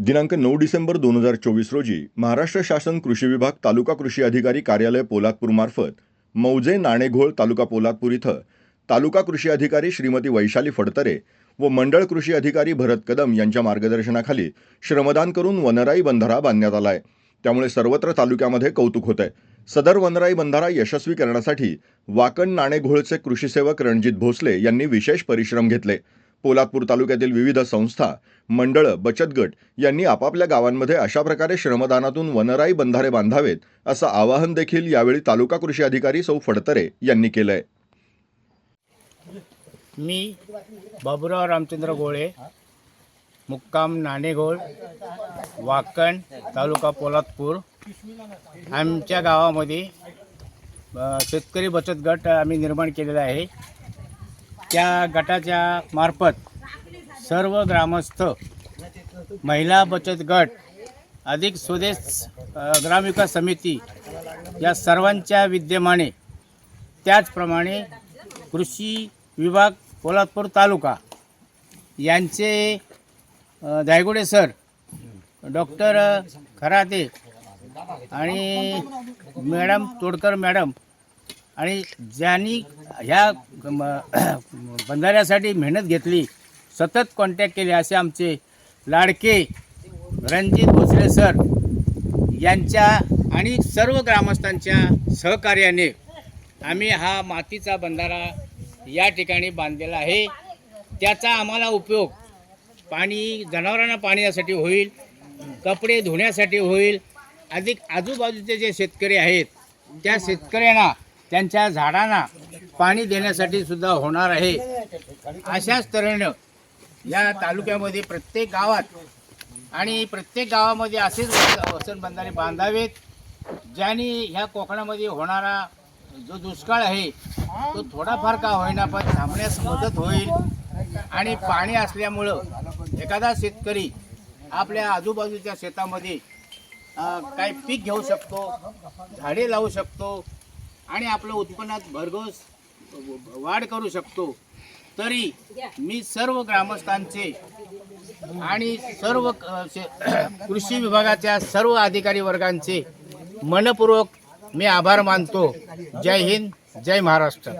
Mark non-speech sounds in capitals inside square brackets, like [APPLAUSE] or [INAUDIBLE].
दिनांक नऊ डिसेंबर दोन हजार चोवीस रोजी महाराष्ट्र शासन कृषी विभाग तालुका कृषी अधिकारी कार्यालय पोलादपूरमार्फत मौजे नाणेघोळ तालुका पोलादपूर इथं तालुका कृषी अधिकारी श्रीमती वैशाली फडतरे व मंडळ कृषी अधिकारी भरत कदम यांच्या मार्गदर्शनाखाली श्रमदान करून वनराई बंधारा बांधण्यात आला आहे त्यामुळे सर्वत्र तालुक्यामध्ये कौतुक होत आहे सदर वनराई बंधारा यशस्वी करण्यासाठी वाकण नाणेघोळचे कृषी सेवक रणजित भोसले यांनी विशेष परिश्रम घेतले. पोलादपूर तालुक्यातील विविध संस्था मंडळं बचत गट यांनी आपापल्या गावांमध्ये अशा प्रकारे श्रमदानातून वनराई बंधारे बांधावेत असं आवाहन देखील यावेळी तालुका कृषी अधिकारी सौ फडतरे यांनी केलं आहे मी बाबुराव रामचंद्र गोळे मुक्काम नाणेघोळ वाकण तालुका पोलादपूर. आमच्या गावामध्ये शेतकरी बचत गट आम्ही निर्माण केलेला आहे. त्या गटाच्या मार्फत सर्व ग्रामस्थ महिला बचत गट अधिक स्वदेश ग्रामविकास समिती या सर्वांच्या विद्यमाने त्याचप्रमाणे कृषी विभाग पोलादपूर तालुका यांचे दायगुडे धायगुडे सर डॉक्टर खराते आणि मॅडम तोडकर मॅडम आणि ज्यांनी ह्या म- [CLEARS THROAT] बंधाऱ्यासाठी मेहनत घेतली सतत कॉन्टॅक्ट केले असे आमचे लाडके रणजित भोसले सर यांच्या आणि सर्व ग्रामस्थांच्या सहकार्याने आम्ही हा मातीचा बंधारा या ठिकाणी बांधलेला आहे. त्याचा आम्हाला उपयोग पाणी जनावरांना पाण्यासाठी होईल कपडे धुण्यासाठी होईल. अधिक आजूबाजूचे जे शेतकरी आहेत त्या शेतकऱ्यांना त्यांच्या झाडांना पाणी देण्यासाठी सुद्धा होणार आहे. अशाच तऱ्हेनं या तालुक्यामध्ये प्रत्येक गावात आणि प्रत्येक गावामध्ये असेच वसनबंधाने वसन बंधारे बांधावेत ज्याने ह्या कोकणामध्ये होणारा जो दुष्काळ आहे तो थोडाफार का होईना पण थांबण्यास मदत होईल. आणि पाणी असल्यामुळं एखादा शेतकरी आपल्या आजूबाजूच्या शेतामध्ये काही पीक घेऊ शकतो झाडे लावू शकतो आणि आपलं उत्पन्नात भरघोस वाढ करू शकतो. तरी मी सर्व ग्रामस्थांचे आणि सर्व शे- [CLEARS THROAT] कृषी विभागाच्या सर्व अधिकारी वर्गांचे मनपूर्वक मी आभार मानतो. जय हिंद जय महाराष्ट्र.